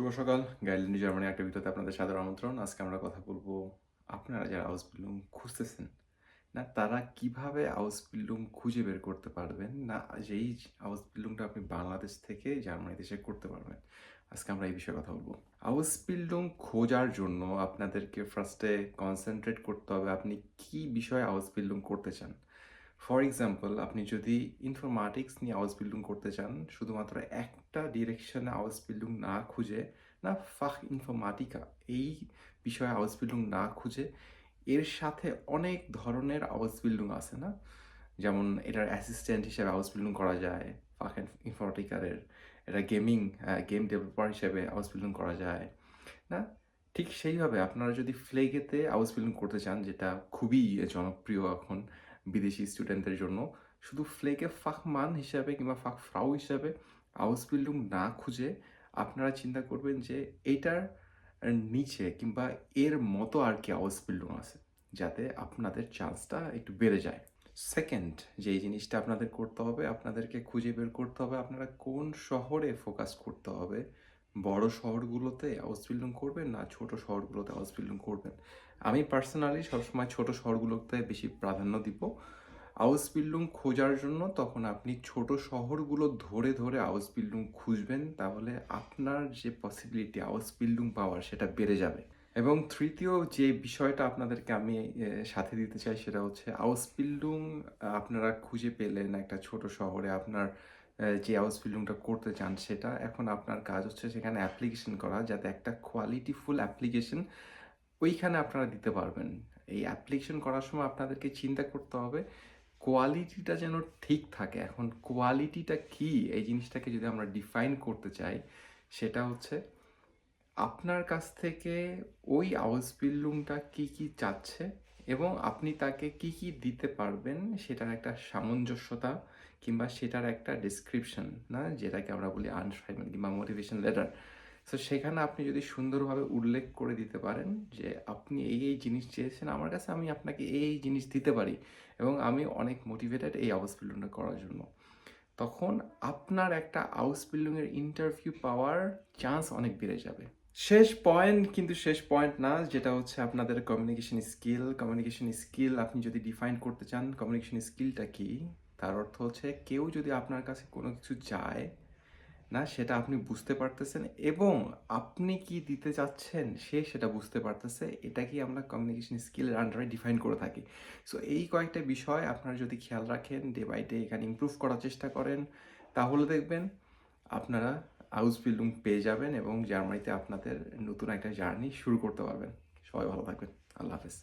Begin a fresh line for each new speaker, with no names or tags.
শুভ সকাল guideline Germany একটা ভিডিওতে আপনাদের সাদর আমন্ত্রণ। আজকে আমরা কথা বলব, আপনারা যারা আউসবিল্ডুম খুঁজতেছেন, না তারা কীভাবে আউসবিল্ডুম খুঁজে বের করতে পারবেন, না যেই আউসবিল্ডুমটা আপনি বাংলাদেশ থেকে জার্মানি দেশে করতে পারবেন। আজকে আমরা এই বিষয়ে কথা বলব। আউসবিল্ডুম খোঁজার জন্য আপনাদেরকে ফার্স্টে কনসেন্ট্রেট করতে হবে, আপনি কি বিষয়ে আউসবিল্ডুম করতে চান? ফর এক্সাম্পল আপনি যদি ইনফরমেটিক্স নিয়ে আউস বিল্ডিং করতে চান, শুধুমাত্র একটা ডিরেকশনে আওয়াজ বিল্ডিং না খুঁজে, না ফাহ ইনফরমাটিকা এই বিষয়ে আউস বিল্ডিং না খুঁজে, এর সাথে অনেক ধরনের আওয়াজ বিল্ডিং আছে না? যেমন এটার অ্যাসিস্ট্যান্ট হিসেবে আউস বিল্ডিং করা যায় ফাহ ইনফরমেটিকারের এটা গেমিং গেম ডেভেলপার হিসেবে আউস বিল্ডিং করা যায়, না? ঠিক সেইভাবে আপনারা যদি ফ্লেগেতে আউস বিল্ডিং করতে চান, যেটা খুবই জনপ্রিয় এখন বিদেশি স্টুডেন্টদের জন্য। শুধু ফ্লেকে ফাঁক মান হিসাবে কিংবা ফাঁক ফ্রাউ হিসাবে আউসবিল্ডিং না খুঁজে আপনারা চিন্তা করবেন যে এটার নিচে কিংবা এর মতো আর কি আউসবিল্ডিং আছে, যাতে আপনাদের চান্সটা একটু বেড়ে যায়। সেকেন্ড যেই জিনিসটা আপনাদের করতে হবে, আপনাদেরকে খুঁজে বের করতে হবে, আপনারা কোন শহরে ফোকাস করতে হবে বড় শহরগুলোতে হাউস বিল্ডিং করবেন না ছোট শহরগুলোতে হাউস বিল্ডিং করবেন। আমি পার্সোনালি সবসময় ছোট শহরগুলোতে বেশি প্রাধান্য দিব। হাউস বিল্ডিং খোঁজার জন্য তখন আপনি ছোট শহরগুলো ধরে ধরে হাউস বিল্ডিং খুঁজবেন, তাহলে আপনার যে পসিবিলিটি হাউস বিল্ডিং পাওয়ার সেটা বেড়ে যাবে। এবং তৃতীয় যে বিষয়টা আপনাদেরকে আমি সাথে দিতে চাই সেটা হচ্ছে হাউস বিল্ডিং আপনারা খুঁজে পেলেন একটা ছোট শহরে আপনার যে হাউস বিল্ডিংটা করতে চান সেটা এখন আপনার কাজ হচ্ছে সেখানে অ্যাপ্লিকেশন করা যাতে একটা কোয়ালিটিফুল অ্যাপ্লিকেশন ওইখানে আপনারা দিতে পারবেন। এই অ্যাপ্লিকেশন করার সময় আপনাদেরকে চিন্তা করতে হবে কোয়ালিটিটা যেন ঠিক থাকে। এখন কোয়ালিটিটা কি? এই জিনিসটাকে যদি আমরা ডিফাইন করতে চাই, সেটা হচ্ছে আপনার কাছ থেকে ওই হাউস বিল্ডিংটা কি কি চাচ্ছে এবং আপনি তাকে কি কি দিতে পারবেন সেটার একটা সামঞ্জস্যতা কিংবা সেটার একটা ডিসক্রিপশন না? যেটাকে আমরা বলি আনসাইনমেন্ট কিংবা মোটিভেশন লেটার সো সেখানে আপনি যদি সুন্দরভাবে উল্লেখ করে দিতে পারেন যে আপনি এই এই জিনিস চেয়েছেন, আমার কাছে আমি আপনাকে এই এই জিনিস দিতে পারি এবং আমি অনেক মোটিভেটেড এই অবস্থা করার জন্য। তখন আপনার একটা হাউস বিল্ডিংয়ের ইন্টারভিউ পাওয়ার চান্স অনেক বেড়ে যাবে। শেষ পয়েন্ট কিন্তু শেষ পয়েন্ট না, যেটা হচ্ছে আপনাদের কমিউনিকেশন স্কিল কমিউনিকেশন স্কিল আপনি যদি ডিফাইন করতে চান কমিউনিকেশন স্কিলটা কি? তার অর্থ হচ্ছে কেউ যদি আপনার কাছে কোনো কিছু চায় না, সেটা আপনি বুঝতে পারতেছেন এবং আপনি কি দিতে চাচ্ছেন সে সেটা বুঝতে পারতেছে। এটাকেই আমরা কমিউনিকেশন স্কিলের আন্ডারে ডিফাইন করে থাকি। সো এই কয়েকটা বিষয় আপনারা যদি খেয়াল রাখেন ডে বাই ডে এখানে ইমপ্রুভ করার চেষ্টা করেন, তাহলে দেখবেন আপনারা হাউস বিল্ডিং পেয়ে যাবেন এবং জার্মানিতে আপনাদের নতুন একটা জার্নি শুরু করতে পারবেন। সবাই ভালো থাকবেন। আল্লাহ হাফেজ।